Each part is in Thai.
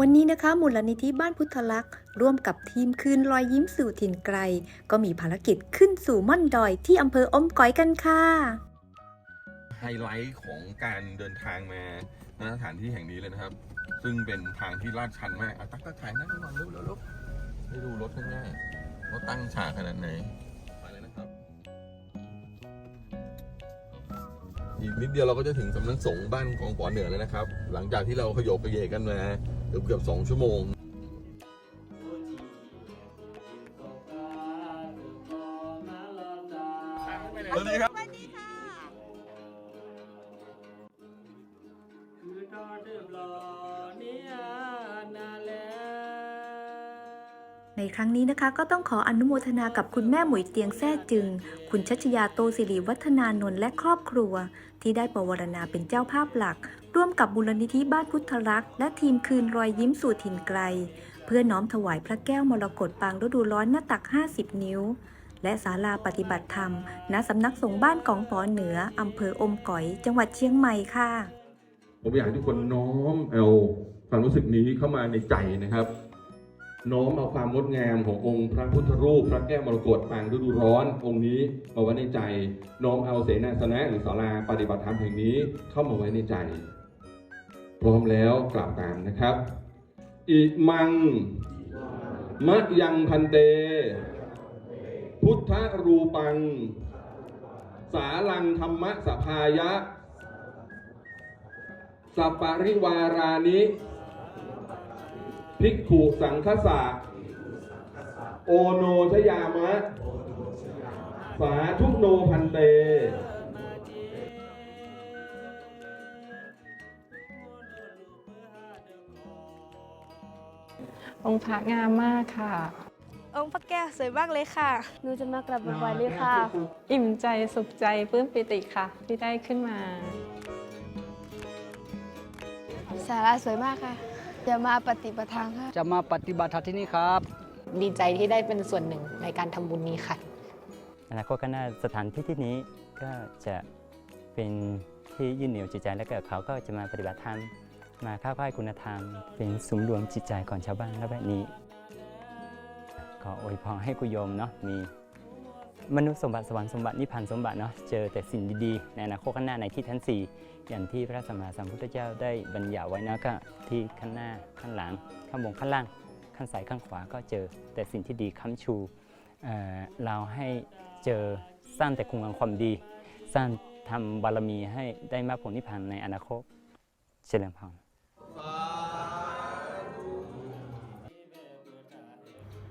วันนี้นะคะมูลนิธิบ้านพุทธลักษ์ร่วมกับทีมคืนรอยยิ้มสู่ถิ่นไกล ก็มีภารกิจขึ้นสู่ม่อนดอยที่อำเภออมก๋อยกันค่ะ ไฮไลท์ของการเดินทางมาณสถานที่แห่งนี้เลยนะครับ ซึ่งเป็นทางที่ลาดชันมากอะตักตักถ่ายนั่งก่อนเร็วเร็วเร็วให้ดูรถข้างหน้าเขาตั้งฉากขนาดไหนไปเลยนะครับอีกนิดเดียวเราก็จะถึงสำนักสงฆ์บ้านกองปอเหนือแล้วนะครับ หลังจากที่เราขยโยกขยเยกันมา เกือบเกือบสองชั่วโมงสวัสดีครับ ในครั้งนี้นะคะก็ต้องขออนุโมทนากับคุณแม่หมวยเตียงแท้จึง คุณชัชยาโตสิริวัฒนานนท์และครอบครัว ที่ได้ประวรณาเป็นเจ้าภาพหลัก ร่วมกับบุรณิธิบ้านพุทธรักษ์และทีมคืนรอยยิ้มสู่ถิ่นไกล เพื่อน้อมถวายพระแก้วมรกตปางฤดูร้อนหน้าตัก 50 นิ้ว และศาลาปฏิบัติธรรม ณสำนักสงฆ์บ้านกองปอเหนืออำเภออมก๋อย จังหวัดเชียงใหม่ค่ะผมอยากให้ทุกคนน้อมเอาความรู้สึกนี้เข้ามาในใจนะครับ น้อมเอาความงดงามขององค์พระพุทธรูป พระแก้วมรกตปางฤดูร้อน องค์นี้มาไว้ในใจ น้อมเอาเสนาสนะหรือศาลาปฏิบัติธรรมแห่งนี้เข้ามาไว้ในใจ พร้อมแล้วกราบตามนะครับ อิมัง มะยังพันเต พุทธรูปัง สาลังธรรมะสภายะสัปปาริวารานิ ภิกขุสังคสะโอโนชยามะ สาธุโนพันเตองค์พระงามมากค่ะ องค์พระแก้วสวยมากเลยค่ะ หนูจะมากราบบ่อยๆเลยค่ะ อิ่มใจสุขใจปลื้มปิติค่ะ ที่ได้ขึ้นมา สาราสวยมากค่ะ จะมาปฏิปทาค่ะ จะมาปฏิบัติธรรมที่นี่ครับ ดีใจที่ได้เป็นส่วนหนึ่งในการทำบุญนี้ค่ะ อนาคตข้างหน้าสถานที่ที่นี้ก็จะเป็นที่ยึดเหนี่ยวจิตใจและก็เขาก็จะมาปฏิบัติธรรมมาเข้าค่ายคุณธรรม เป็นสุมรวมจิตใจของชาวบ้านและแบบนี้ ขออวยพรให้กุโยมเนาะมี มนุษย์สมบัติสวรรค์สมบัตินิพพานสมบัติเนาะเจอแต่สิ่งดีๆ ในอนาคตข้างหน้าในที่ทั้นสี่อย่างที่พระสัมมาสัมพุทธเจ้าได้บัญญัติไว้นะก็ที่ข้างหน้าข้างหลัง ข้างบนข้างล่าง ข้างซ้ายข้างขวาก็เจอแต่สิ่งที่ดีค้ำชูเเราให้เจอสร้างแต่คุณงามความดี สร้างทำบารมีให้ได้มากผลนิพพานในอนาคตเฉลิมพร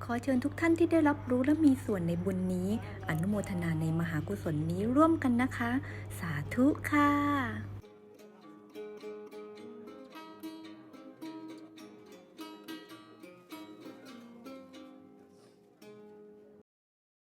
ขอเชิญทุกท่านที่ได้รับรู้และมีส่วนในบุญนี้ อนุโมทนาในมหากุศลนี้ร่วมกันนะคะ สาธุค่ะ